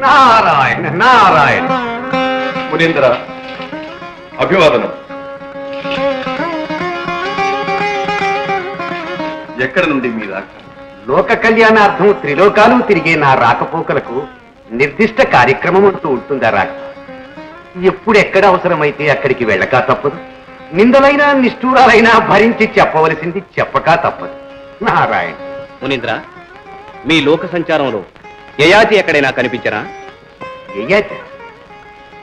నారాయణ నారాయణ. మునీంద్ర అభివాదనం. ఎక్కడ నుండి మీ రాక? లోక కళ్యాణార్థం త్రిలోకాలు తిరిగే నా రాకపోకలకు నిర్దిష్ట కార్యక్రమం అంటూ ఉంటుందా రాక? ఎప్పుడు ఎక్కడ అవసరమైతే అక్కడికి వెళ్ళక తప్పదు. నిందలైనా నిష్ఠూరాలైనా భరించి చెప్పవలసింది చెప్పక తప్పదు. నారాయణ. మునీంద్ర మీ లోక సంచారంలో యయాతి ఎక్కడైనా కనిపించరా? యయ్యాత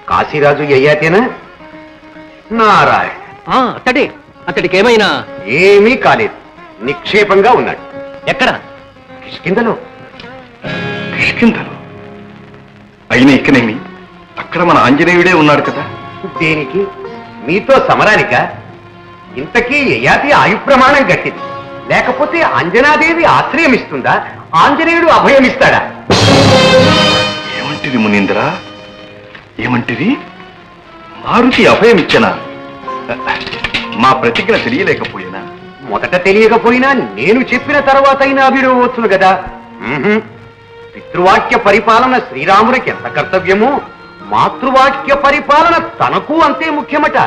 కాశీరాజు యయ్యాతేనా నారాయణ. అతడే. అతడికి ఏమైనా ఏమీ కాలేదు. నిక్షేపంగా ఉన్నాడు. ఎక్కడ? కిష్కిందలో కిష్కింధలు? అయిన ఇకనేమి అక్కడ మన ఆంజనేయుడే ఉన్నాడు కదా. దేనికి? మీతో సమరానిక? ఇంతకీ యయాతి ఆయు ప్రమాణం గట్టిది. లేకపోతే అంజనాదేవి ఆశ్రయం ఇస్తుందా ఆంజనేయుడు అభయం ఏమంటిది మునీంద్ర? ఏమంటిది? మారుతి అభయం ఇచ్చనా మా ప్రతిజ్ఞ తెలియలేకపోయినా? మొదట తెలియకపోయినా నేను చెప్పిన తర్వాత అయినా విడవచ్చును కదా. పితృవాక్య పరిపాలన శ్రీరామునికి ఎంత కర్తవ్యమో? మాతృవాక్య పరిపాలన తనకు అంతే ముఖ్యమట.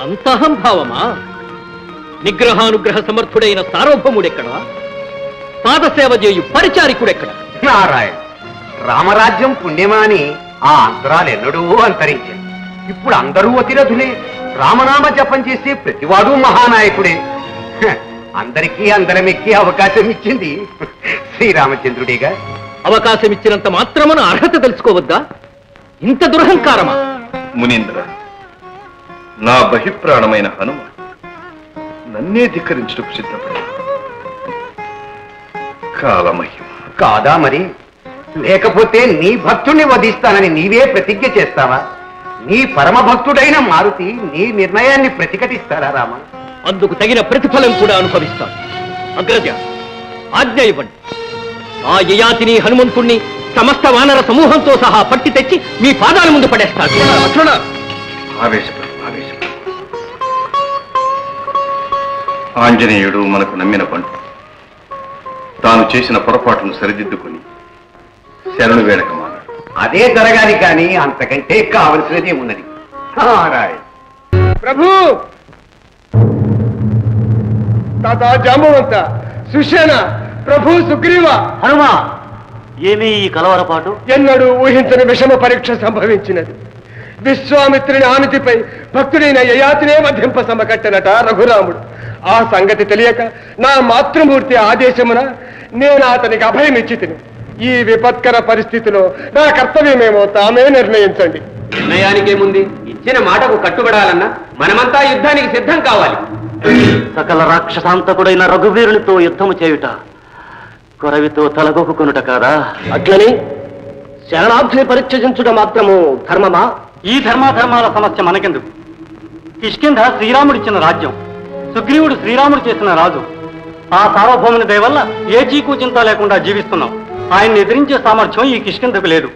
అంతహంభావమా? నిగ్రహానుగ్రహ సమర్థుడైన సార్వభౌముడెక్కడ? పాదసేవ చేయు పరిచారికుడెక్కడ? నారాయణ రామరాజ్యం పుణ్యమా అని ఆ అంతరాలు ఎన్నడూ అంతరించాయి ఇప్పుడు అందరూ అతిరథులే. రామనామ జపం చేసే ప్రతివాడు మహానాయకుడే. అందరికీ అందరమెక్కి అవకాశం ఇచ్చింది శ్రీరామచంద్రుడిగా. అవకాశం ఇచ్చినంత మాత్రమున అర్హత తెలుసుకోవద్దా? ఇంత దురహంకారమా? మునీంద్ర నా బహిప్రాణమైన హనుమ నన్నే ధిక్కరించుటకు సిద్ధపడి కాలమహిమ. కాదా మరి? లేకపోతే నీ భక్తుణ్ణి వధిస్తానని నీవే ప్రతిజ్ఞ చేస్తావా? నీ పరమ భక్తుడైన మారుతి నీ నిర్ణయాన్ని ప్రతిఘటిస్తారా రామ? అందుకు తగిన ప్రతిఫలం కూడా అనుభవిస్తాను. అగ్రజ ఆజ్ఞ ఇవ్వండి. ఆ యయాతిని హనుమంతుణ్ణి సమస్త వానర సమూహంతో సహా పట్టి తెచ్చి మీ పాదాల ముందు పడేస్తాను. ఆంజనేయుడు మనకు నమ్మిన పండు. తాను చేసిన పొరపాటును సరిదిద్దుకొని శరణు వేడకమానాడు అదే జరగాలి కానీ అంతకంటే కావలసినదే ఉన్నది. ప్రభు! తాత జాంబవంత సుషేణ ప్రభు సుగ్రీవ! హనుమా ఏమీ ఈ కలవరపాటు? ఎన్నడూ ఊహించని విషమ పరీక్ష సంభవించినది. విశ్వామిత్రుని ఆనతిపై భక్తుడైన యయాతినే మధ్యంప సమకట్టనట రఘురాముడు. ఆ సంగతి తెలియక నా మాతృమూర్తి ఆదేశమున నేను అతనికి అభయం ఇచ్చి తిని ఈ విపత్కర పరిస్థితిలో నా కర్తవ్యమేమో తామే నిర్ణయించండి. నిర్ణయానికేముంది ఇచ్చిన మాటకు కట్టుబడాలన్నా మనమంతా యుద్ధానికి సిద్ధం కావాలి. సకల రాక్షసాంతకుడైన రఘువీరునితో యుద్ధము చేయుట కొరవితో తలగొక్కుకొనుట కాదా? అట్లని శరణార్థిని పరిత్యజించుట మాత్రము ధర్మమా? ఈ ధర్మాధర్మాల సమస్య మనకెందుకు కిష్కింధ శ్రీరాముడిచ్చిన రాజ్యం సుగ్రీవుడు శ్రీరాముడు చేసిన రాజు. ఆ సార్వభౌముని దయ వల్ల ఏ చీకు చింత లేకుండా జీవిస్తున్నాం. ఆయన్ని ఎదిరించే సామర్థ్యం ఈ కిష్కింధకు లేదు.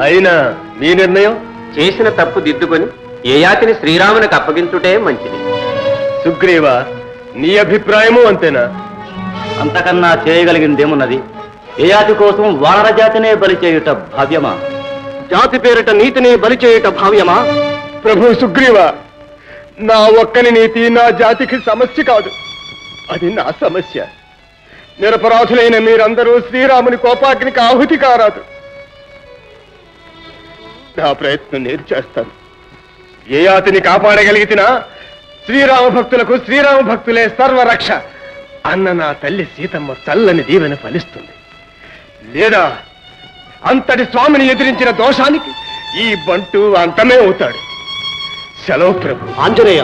అయినా మీ నిర్ణయం? చేసిన తప్పు దిద్దుకొని యయాతిని శ్రీరామునికి అప్పగించుటే మంచిది. సుగ్రీవ నీ అభిప్రాయము అంతేనా? అంతకన్నా చేయగలిగిందేమున్నది? యయాతి కోసం వానర జాతినే బలి చేయుట భావ్యమా? జాతి పేరిట నీతిని బలి చేయుట భావ్యమా? ప్రభు సుగ్రీవ నా ఒక్కని నీతి నా జాతికి సమస్య కాదు. అది నా సమస్య. నిరపరాధులైన మీరందరూ శ్రీరాముని కోపాగ్నికి ఆహుతి కారాదు. నా ప్రయత్నం నేను చేస్తాను. ఏ జాతిని కాపాడగలిగితేనా శ్రీరామ భక్తులకు శ్రీరామ భక్తులే సర్వరక్ష. అన్న నా తల్లి సీతమ్మ చల్లని దీవెన ఫలిస్తుంది. లేదా అంతటి స్వామిని ఎదిరించిన దోషానికి ఈ బంటు అంతమే అవుతాడు. సెలవు ప్రభు. ఆంజనేయ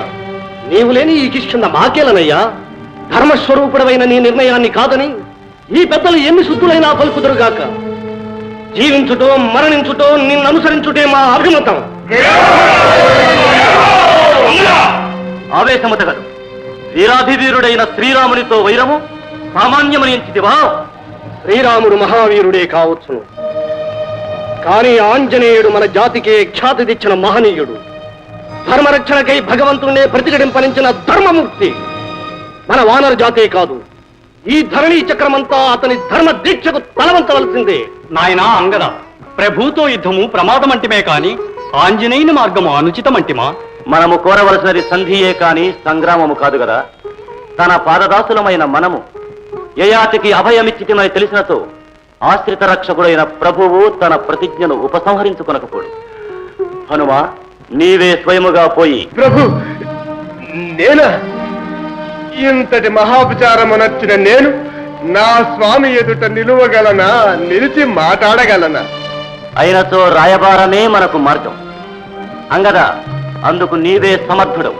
నీవు లేని ఈ కిష్కింద మాకేలనయ్యా? ధర్మస్వరూపుడమైన నీ నిర్ణయాన్ని కాదని ఈ పెద్దలు ఎన్ని శుద్ధులైనా పలుకుదురుగాక. జీవించుటో మరణించుటో నిన్ను అనుసరించుటే మా అభిమతం. ఆవేశమతగదు. వీరాభివీరుడైన శ్రీరామునితో వైరము సామాన్యమనించిదివా శ్రీరాముడు మహావీరుడే కావచ్చును. కానీ ఆంజనేయుడు మన జాతికే ఖ్యాతి తెచ్చిన మహనీయుడు. ధర్మరక్షణకై భగవంతుడే ప్రతిఘటింపనించిన ధర్మమూర్తి. మన వానర జాతే కాదు. ఈ ధరణి చక్రమంతా అతని ధర్మ దీక్షకు తలవంచవలసిందే. నాయనా అంగద. ప్రభుతో యుద్ధము ప్రమాదమంటిమే కాని ఆంజనేయుని మార్గము అనుచితమంటిమా? మనము కోరవలసినది సంధియే కాని సంగ్రామము కాదు కదా తన పాదదాసులమైన మనము యయాతికి అభయమిచ్చితిమని తెలిసినతో ఆశ్రిత రక్షకుడైన ప్రభువు తన ప్రతిజ్ఞను ఉపసంహరించుకొనకపోడు. హనుమా నీవే స్వయముగా పోయి ప్రభు నేనా? ఇంతటి మహాపచారమునొచ్చిన నేను నా స్వామి ఎదుట నిలువగలనా నిలిచి మాట్లాడగలనా? అయినతో రాయబారమే మనకు మార్గం. అంగద అందుకు నీవే సమర్థుడవు.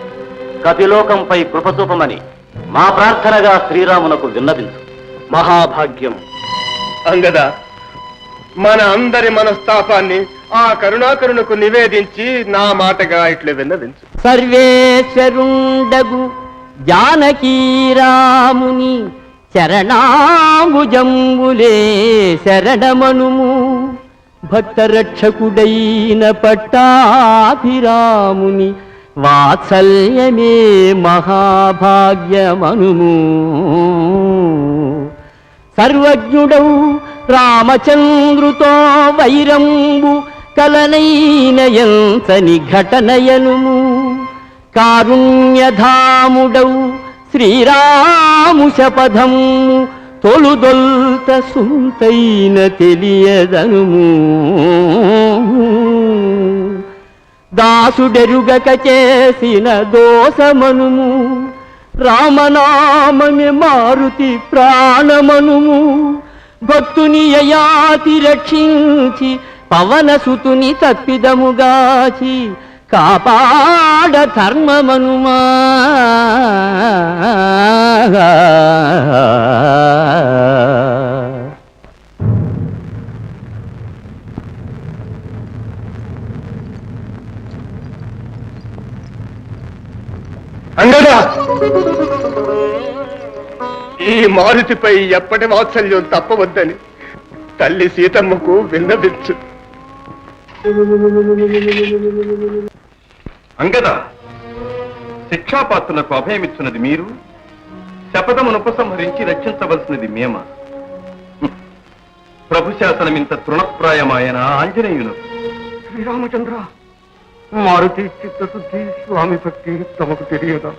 కపిలోకంపై కృపచూపమని మా ప్రార్థనగా శ్రీరామునకు విన్నవించు. మహాభాగ్యం. అంగదా మన అందరి మనస్తాపాన్ని ఆ కరుణాకరుణకు నివేదించి నా మాటగా ఇట్లు విన్నవించు. సర్వేశ్వరుండగు జానకీరాముని శరణాంబుజంబులే శరణమనుము. భక్తరక్షకుడైన పట్టాభిరాముని వాత్సల్యమే మహాభాగ్యమనుము. సర్వజ్ఞుడౌ రామచంద్రుతో వైరంబు కలనైన ఎంతని ఘటనయనుము. కారుణ్యధాముడౌ శ్రీరాము శపథము తొలుదొల్త సుంతైన తెలియదనుము. దాసుడెరుగక చేసిన దోషమనుము రామనామమే మారుతి ప్రాణమనుము. భక్తుని యయాతి రక్షించి పవనసుతుని తప్పిదముగాచి కాపాడ ధర్మమనుమా. అంగదా! ఈ మారుతిపై ఎప్పటి వాత్సల్యం తప్పవద్దని తల్లి సీతమ్మకు విన్నవించు. అంగద శిక్షాపాత్రులకు అభయమిచ్చున్నది మీరు శపథమును ఉపసంహరించి రక్షించవలసినది మేమ. ప్రభు శాసనం ఇంత తృణప్రాయమాయన ఆంజనేయులు. శ్రీరామచంద్ర మారుతి చిత్తశుద్ధి స్వామి భక్తి తమకు తెలియదా?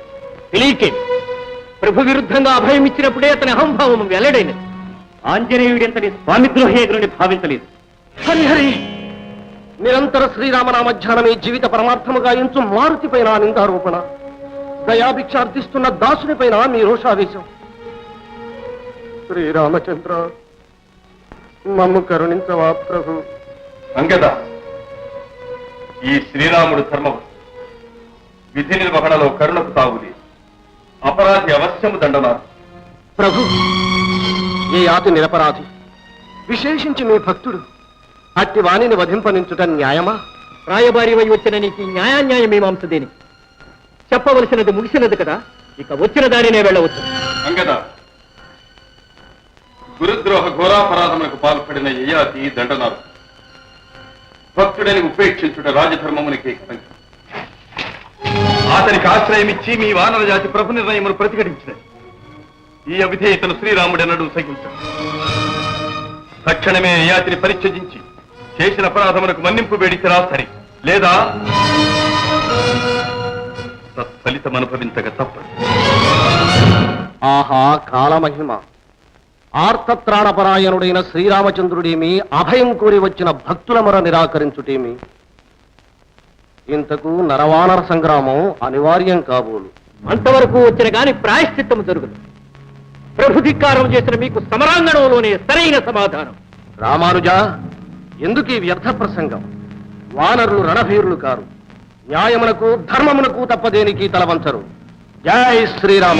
తెలియకే. ప్రభు విరుద్ధంగా అభయం ఇచ్చినప్పుడే అతని అహంభావం వెల్లడైనది. ఆంజనేయుడింతటి స్వామిద్రోహేగుని భావించలేదు. హరిహరి నిరంతర శ్రీరామనామ ధ్యానమే జీవిత పరమార్థముగా ఎంచు మారుతిపైన నిందారోపణ. దయాభిక్ష అర్థిస్తున్న దాసునిపైన మీ రోషావేశం. శ్రీరామచంద్ర మమ్ము కరుణించవా ప్రభు? అంగద ఈ శ్రీరాముడు ధర్మం విధి నిర్వహణలో కరుణకు తావుది అపరాధి అవశ్యము దండనారు ప్రభు ఏ యాతి నిరపరాధి? విశేషించి మీ భక్తుడు. అట్టి వాణిని వధింపనించుట న్యాయమా? రాయబారి వై వచ్చిన నీకు న్యాయాన్యాయ మీమాంస దేనికి చెప్పవలసినది ముగిసినది కదా? ఇక వచ్చిన దారినే వెళ్ళవచ్చు అంగద. గురుద్రోహ ఘోరాపరాధములకు పాల్పడిన యయాతి దండనారు. భక్తుడని ఉపేక్షించుట రాజధర్మమునికి కలంకం అతనికి ఆశ్రయమిచ్చి మీ వానర జాతి ప్రభు నిర్ణయమును ప్రతిఘటించినది. ఈ అవిధేయతను శ్రీరాముడెన్నడూ సహించాడు. తక్షణమే యయాతిని పరిత్యజించి చేసిన అపరాధమునకు మన్నింపు వేడిసిరా సరి. లేదా తత్ఫలితం అనుభవించక తప్పదు. ఆహా కాలమహిమ. ఆర్తత్రాణపరాయణుడైన శ్రీరామచంద్రుడేమి అభయం కోరి వచ్చిన భక్తుల మొర నిరాకరించుటేమి? ఇంతకు నరవానర సంగ్రామం అనివార్యం కాబోలు. అంతవరకు వచ్చిన గాని ప్రాయశ్చిత్తము జరుగును. ప్రభుధిక్కారం చేసిన మీకు సమరాంగణంలోనే సరైన సమాధానం. రామానుజ ఎందుకు ఈ వ్యర్థ ప్రసంగం? వానరులు రణభీరులు కారు. న్యాయమునకు ధర్మమునకు తప్పదేనికి తలవంచరు జై శ్రీరామ.